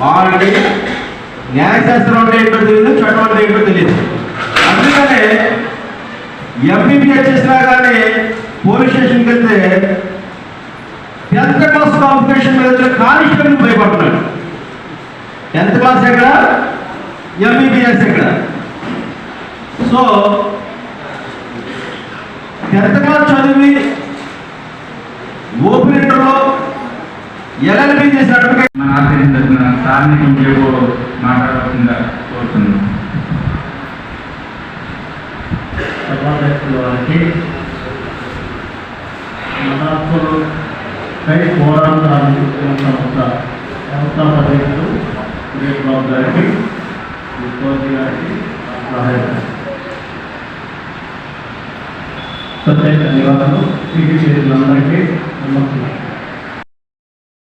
వాళ్ళకి న్యాయశాస్త్రం అంటే ఏంటో తెలియదు చట్టం అంటే ఏంటో తెలియదు అందుకనే ఎంబీబీఎస్ చేసినా కానీ పోలీస్ స్టేషన్కి వెళ్తే టెన్త్ క్లాస్ కాంపిటీషన్ మీద వచ్చిన కానిస్టేబుల్ భయపడుతున్నాడు. టెన్త్ క్లాస్ ఎక్కడ? ఎంబీబీఎస్ ఎక్కడ? సో టెన్త్ క్లాస్ ఎల్ఎల్బి చేసినట్టుగా మన ఆశ్రయించిన సార్ని ఇంకేవో మాట్లాడవలసిందిగా కోరుతున్నాను. సభాధ్యక్షుల వారికి మదాత్మలు పై పోరాటాన్ని సంస్థ వ్యవస్థాపకులు సురేష్ బాబు గారికి ముఖ్యమంత్రి గారికి సహాయక ప్రత్యేక ధన్యవాదాలు. సిటీ చేతులందరికీ నమస్కారం.